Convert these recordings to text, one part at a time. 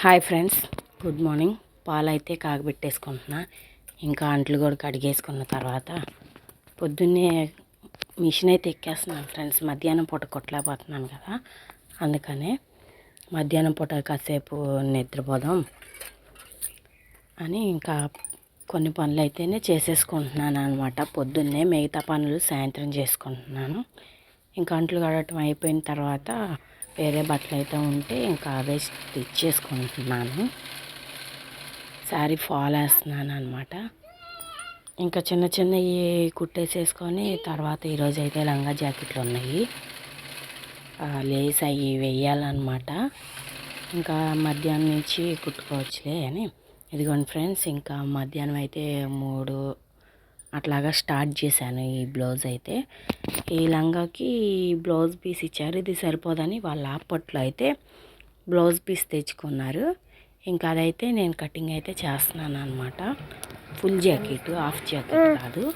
Hi friends good morning. పాలు అయితే కాగబెట్టేసుకుంటున్నా. ఇంకా అంట్లు కూడా కడిగేసుకున్న తర్వాత పొద్దున్నే మిషన్ అయితే ఎక్కేస్తున్నాను ఫ్రెండ్స్. మధ్యాహ్నం పూట కొట్టలేకపోతున్నాను కదా అందుకనే మధ్యాహ్నం పూట కాసేపు నిద్రపోదాం అని ఇంకా కొన్ని పనులు అయితేనే చేసేసుకుంటున్నాను అనమాట పొద్దున్నే మిగతా పనులు సాయంత్రం చేసుకుంటున్నాను. ఇంకా అంట్లు కడటం అయిపోయిన తర్వాత వేరే బట్టలు అయితే ఉంటే ఇంకా అవే స్టిచ్ చేసుకుంటున్నాను శారీ ఫాల్ వేస్తున్నాను అనమాట ఇంకా చిన్న చిన్నవి కుట్టేసేసుకొని తర్వాత ఈరోజు అయితే లంగా జాకెట్లు ఉన్నాయి. లేస్ అవి వేయాలన్నమాట. ఇంకా మధ్యాహ్నం నుంచి కుట్టుకోవచ్చులే అని. ఇదిగోండి ఫ్రెండ్స్ ఇంకా మధ్యాహ్నం అయితే మూడు అట్లాగా స్టార్ట్ చేశాను ఈ బ్లౌజ్ అయితే. ఈ లంగాకి బ్లౌజ్ పీస్ ఇచ్చారు ఇది సరిపోదని వాళ్ళ అప్పట్లో అయితే బ్లౌజ్ పీస్ తెచ్చుకున్నారు. ఇంకా అదైతే నేను కటింగ్ అయితే చేస్తున్నాను అనమాట ఫుల్ జాకెట్ హాఫ్ జాకెట్ కాదు.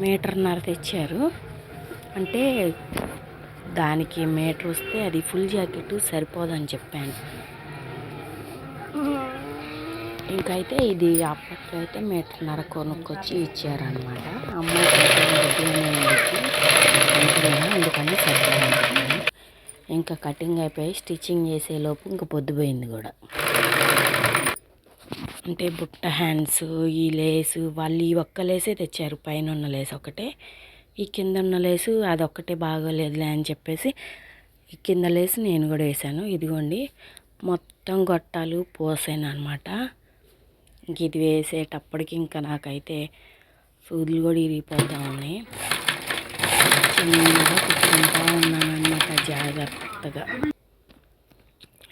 మీటర్న్నర తెచ్చారు. అంటే దానికి మీటర్ వస్తే అది ఫుల్ జాకెట్ సరిపోదని చెప్పాను. ఇంకైతే ఇది అప్పట్లో అయితే మీటర్న్నర కొనుక్కొచ్చి ఇచ్చారనమాట అమ్మాయి అందుకని సరిపోయింది ఇంకా కటింగ్ అయిపోయి స్టిచ్చింగ్ చేసేలోపు ఇంకా పొద్దుపోయింది కూడా. అంటే బుట్ట హ్యాండ్స్ ఈ లేసు వాళ్ళు ఈ ఒక్క లేసే తెచ్చారు. పైన ఉన్న లేస్ ఒకటే ఈ కింద ఉన్న లేసు అదొక్కటే బాగోలేదులే అని చెప్పేసి ఈ కింద లేసు నేను కూడా వేసాను. ఇదిగోండి మొత్తం గొట్టాలు పోసాను అనమాట ఇంక ఇది వేసేటప్పటికి ఇంకా నాకైతే సూదులు కూడా ఇరిగిపోతూ ఉన్నాయి. చిన్నగా కుట్టుకుంటా ఉన్నానమాట జాగ్రత్తగా.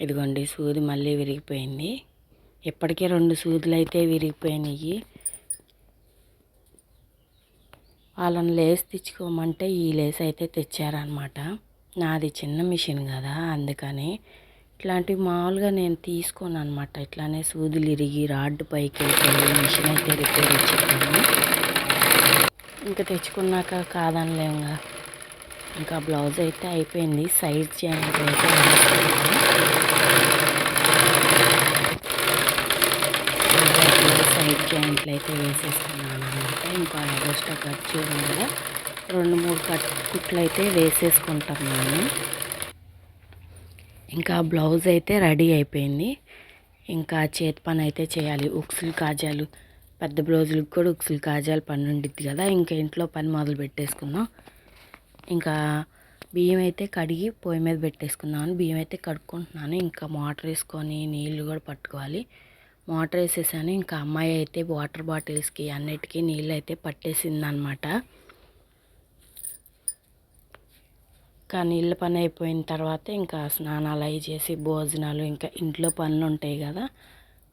ఇదిగోండి సూది మళ్ళీ విరిగిపోయింది. ఇప్పటికే రెండు సూదులు అయితే విరిగిపోయినాయి. వాళ్ళని లేస్ తెచ్చుకోమంటే ఈ లేస్ అయితే తెచ్చారనమాట నాది చిన్న మిషన్ కదా అందుకని ఇట్లాంటివి మామూలుగా నేను తీసుకోను అనమాట ఇట్లానే సూదులు ఇరిగి రాడ్డు పైకి వెళ్ళిపోయి మిషన్ అయితే రిపేర్ ఇచ్చేటాను ఇంకా తెచ్చుకున్నాక కాదనలేముగా ఇంకా. బ్లౌజ్ అయితే అయిపోయింది. సైజ్ జాయింట్ అయితే సైడ్ జాయింట్లు అయితే వేసేసుకున్నాను అనమాట ఇంకా ఎక్స్ట్రా కట్ చేయడం వల్ల రెండు మూడు కట్ కుట్లు అయితే వేసేసుకుంటున్నాను ఇంకా బ్లౌజ్ అయితే రెడీ అయిపోయింది. ఇంకా చేతి పని అయితే చేయాలి. ఉక్సులు కాజాలు పెద్ద బ్లౌజులకు కూడా ఉక్సులు కాజాలు పని ఉండిద్ది కదా. ఇంకా ఇంట్లో పని మొదలు పెట్టేసుకుందాం. ఇంకా బియ్యం అయితే కడిగి పొయ్యి మీద పెట్టేసుకున్నాను బియ్యం అయితే కడుక్కుంటున్నాను. ఇంకా మోటార్ వేసుకొని నీళ్ళు కూడా పట్టుకోవాలి. మోటార్ వేసేసాను. ఇంకా అమ్మాయి అయితే వాటర్ బాటిల్స్కి అన్నిటికీ నీళ్ళు అయితే పట్టేసింది కానీ ఇంకా నీళ్ళ పని అయిపోయిన తర్వాత ఇంకా స్నానాలు అవి చేసి భోజనాలు ఇంకా ఇంట్లో పనులు ఉంటాయి కదా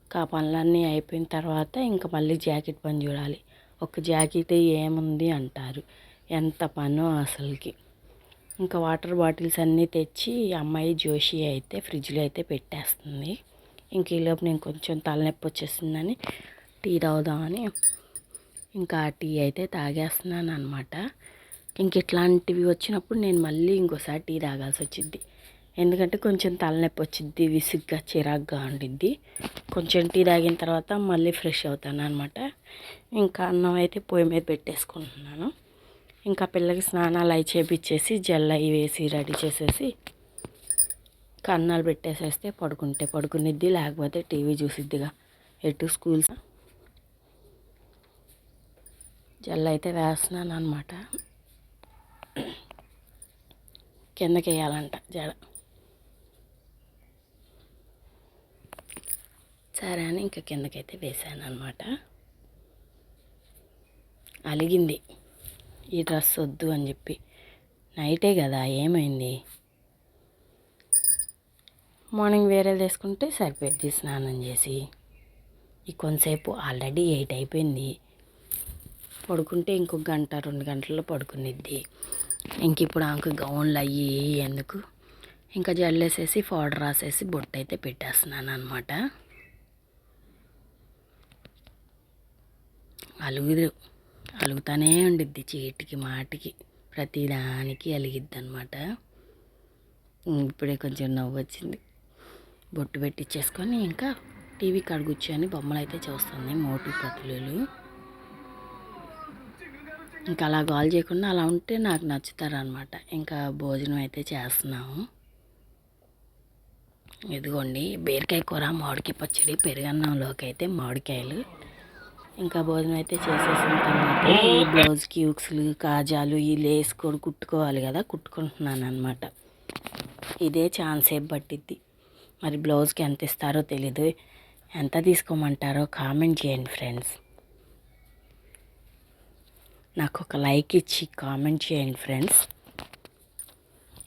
ఇంకా ఆ పనులన్నీ అయిపోయిన తర్వాత ఇంకా మళ్ళీ జాకెట్ పని చూడాలి. ఒక జాకెట్ ఏముంది అంటారు. ఎంత పనో అసలుకి. ఇంకా వాటర్ బాటిల్స్ అన్నీ తెచ్చి అమ్మాయి జోషి అయితే ఫ్రిడ్జ్లో అయితే పెట్టేస్తుంది. ఇంక ఈలోపు నేను కొంచెం తలనొప్పి వచ్చేసిందని టీ తాగుదామని ఇంకా ఆ టీ అయితే తాగేస్తున్నాను అనమాట ఇంక ఇట్లాంటివి వచ్చినప్పుడు నేను మళ్ళీ ఇంకోసారి టీ తాగాల్సి వచ్చింది ఎందుకంటే కొంచెం తలనొప్పి వచ్చింది విసుగ్గా చిరాగ్గా ఉండిద్ది. కొంచెం టీ తాగిన తర్వాత మళ్ళీ ఫ్రెష్ అవుతాను అనమాట ఇంకా అన్నం అయితే పొయ్యి మీద పెట్టేసుకుంటున్నాను. ఇంకా పిల్లకి స్నానాలు అవి చేపించేసి జల్ల అవి వేసి రెడీ చేసేసి కన్నాలు పెట్టేసేస్తే పడుకుంటే పడుకునిద్ది లేకపోతే టీవీ చూసిద్దిగా. ఎటు స్కూల్స్? జల్ల అయితే వేస్తున్నాను అనమాట కిందకి వేయాలంట జడ. సరే అని ఇంకా కిందకైతే వేసాను అనమాట అలిగింది. ఈ డ్రెస్ వద్దు అని చెప్పి. నైటే కదా ఏమైంది? మార్నింగ్ వేరే తీసుకుంటే సరిపోద్ది స్నానం చేసి. ఈ కొంతసేపు ఆల్రెడీ ఎయిట్ అయిపోయింది. పడుకుంటే ఇంకొక గంట రెండు గంటల్లో పడుకునిద్ది. ఇంక ఇప్పుడు ఆమెకు గౌన్లు అయ్యి ఎందుకు? ఇంకా జల్లేసేసి పౌడర్ రాసేసి బొట్టు అయితే పెట్టేస్తున్నాను అనమాట అలుగుదు అలుగుతానే ఉండిద్ది చీటికి మాటికి. ప్రతిదానికి అలిగిద్ది అనమాట ఇప్పుడే కొంచెం నవ్వు వచ్చింది. బొట్టు పెట్టించేసుకొని ఇంకా టీవీ కాడ కూర్చొని బొమ్మలు అయితే చూస్తుంది మోటు పతులు ఇంకా అలా గోల్ చేయకుండా అలా ఉంటే నాకు నచ్చుతారనమాట ఇంకా భోజనం అయితే చేస్తున్నాము. ఇదిగోండి బీరకాయ కూర మామిడికాయ పచ్చడి పెరుగన్నంలోకి అయితే మామిడికాయలు. ఇంకా భోజనం అయితే చేసేసిన తర్వాత ఈ బ్లౌజ్కి ఉక్స్లు కాజాలు ఈ లేస్ కూడా కుట్టుకోవాలి కదా కుట్టుకుంటున్నాను అనమాట ఇదే ఛాన్స్ సేపు పట్టిద్ది. మరి బ్లౌజ్కి ఎంత ఇస్తారో తెలీదు. ఎంత తీసుకోమంటారో కామెంట్ చేయండి ఫ్రెండ్స్. నాకు ఒక లైక్ ఇచ్చి కామెంట్ చేయండి ఫ్రెండ్స్.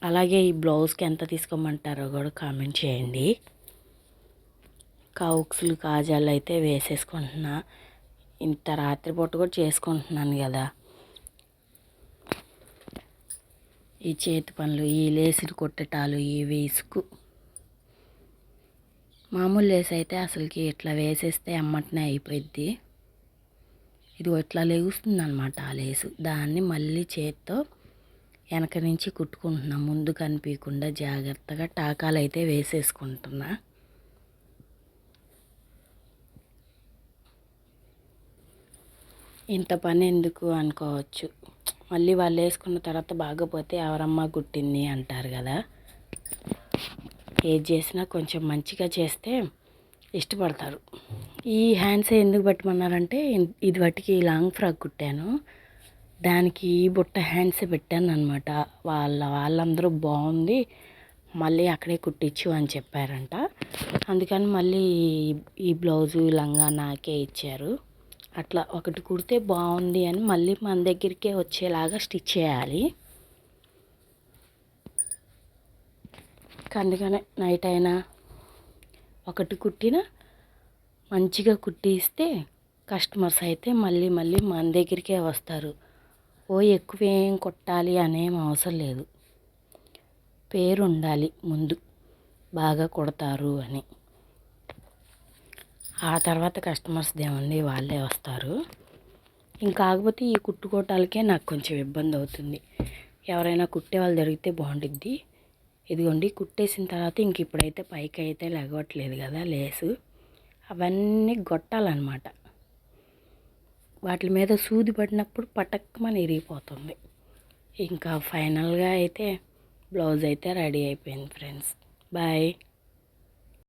అలాగే ఈ బ్లౌజ్కి ఎంత తీసుకోమంటారో కూడా కామెంట్ చేయండి. కౌక్స్లు కాజాలు అయితే వేసేసుకుంటున్నా. ఇంత రాత్రిపూట కూడా చేసుకుంటున్నాను కదా. ఈ చేతి పనులు ఈ లేసులు కొట్టటాలు ఈ వేసుకు. మామూలు లేస్ అయితే అసలుకి ఇట్లా వేసేస్తే అమ్మటనే అయిపోయిద్ది. ఇది ఇట్లా లేగుస్తుంది అనమాట ఆ లేసు. దాన్ని మళ్ళీ చేత్తో వెనక నుంచి కుట్టుకుంటున్నా. ముందు కనిపించకుండా జాగ్రత్తగా టాకాలు అయితే వేసేసుకుంటున్నా. ఇంత పని ఎందుకు అనుకోవచ్చు? మళ్ళీ వాళ్ళు వేసుకున్న తర్వాత బాగపోతే ఎవరమ్మ కుట్టింది అంటారు కదా. ఏది చేసినా కొంచెం మంచిగా చేస్తే ఇష్టపడతారు. ఈ హ్యాండ్స్ ఎందుకు పెట్టమన్నారంటే ఇది వాటికి లాంగ్ ఫ్రాక్ కుట్టాను. దానికి ఈ బుట్ట హ్యాండ్స్ పెట్టాను అనమాట వాళ్ళ వాళ్ళందరూ బాగుంది మళ్ళీ అక్కడే కుట్టించు అని చెప్పారంట. అందుకని మళ్ళీ ఈ బ్లౌజు లంగా నాకే ఇచ్చారు. అట్లా ఒకటి కుడితే బాగుంది అని మళ్ళీ మన దగ్గరికే వచ్చేలాగా స్టిచ్ చేయాలి. అందుకనే నైట్ అయినా ఒకటి కుట్టిన మంచిగా కుట్టిస్తే కస్టమర్స్ అయితే మళ్ళీ మళ్ళీ మన దగ్గరికే వస్తారు. ఓ ఎక్కువ ఏం కొట్టాలి అనేం అవసరం లేదు. పేరు ఉండాలి ముందు. బాగా కొడతారు అని. ఆ తర్వాత కస్టమర్స్ ఏముంది వాళ్ళే వస్తారు. ఇంకాకపోతే ఈ కుట్టుకోవటాలకే నాకు కొంచెం ఇబ్బంది అవుతుంది. ఎవరైనా కుట్టే వాళ్ళు జరిగితే బాగుంటుంది ఇదిగోండి కుట్టేసిన తర్వాత ఇంక ఇప్పుడైతే పైకి అయితే లెగవట్లేదు కదా లేసు. అవన్నీ గొట్టాలన్నమాట. వాటి మీద సూది పడినప్పుడు పటక్కమని ఇరిగిపోతుంది. ఇంకా ఫైనల్గా అయితే బ్లౌజ్ అయితే రెడీ అయిపోయింది ఫ్రెండ్స్. బాయ్.